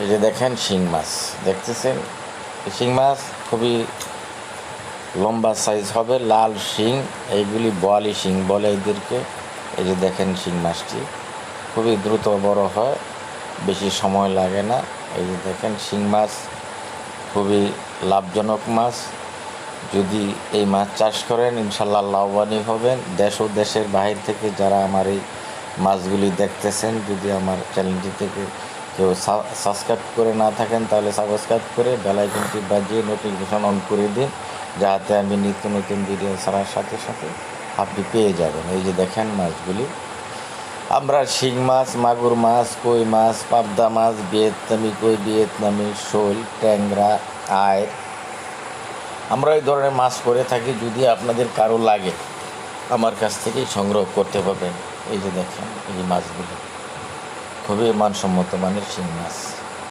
এই যে দেখেন শিং মাছ, দেখতেছেন? শিং মাছ খুবই লম্বা সাইজ হবে, লাল শিং, এইগুলি বোয়ালি শিং বলে এদেরকে। এই যে দেখেন শিং মাছটি, খুবই দ্রুত বড় হয়, বেশি সময় লাগে না। এই যে দেখেন শিং মাছ, খুবই লাভজনক মাছ। যদি এই মাছ চাষ করেন, ইনশাল্লাহ লাভবানই হবেন। দেশ ও দেশের বাহির থেকে যারা আমার এই মাছগুলি দেখতেছেন, যদি আমার চ্যানেলটি থেকে কেউ সাবস্ক্রাইব করে না থাকেন, তাহলে সাবস্ক্রাইব করে বেলাইকনটি বাজিয়ে নোটিফিকেশন অন করে দিন, যাতে আমি নিত্য নতুন ভিডিও ছাড়ার সাথে সাথে আপনি পেয়ে যাবেন। এই যে দেখেন মাছগুলি। আমরা শিং মাছ, মাগুর মাছ, কই মাছ, পাবদা মাছ, ভিয়েতনামি, কই ভিয়েতনামি, শোল, ট্যাংরা, আয়। আমরা এই ধরনের মাছ করে থাকি যদি আপনাদের কারও লাগে। আমার কাছ থেকেই সংগ্রহ করতে পারবেন। এই যে দেখেন এই মাছগুলো। খুবই মানসম্মত মানের শিং মাছ।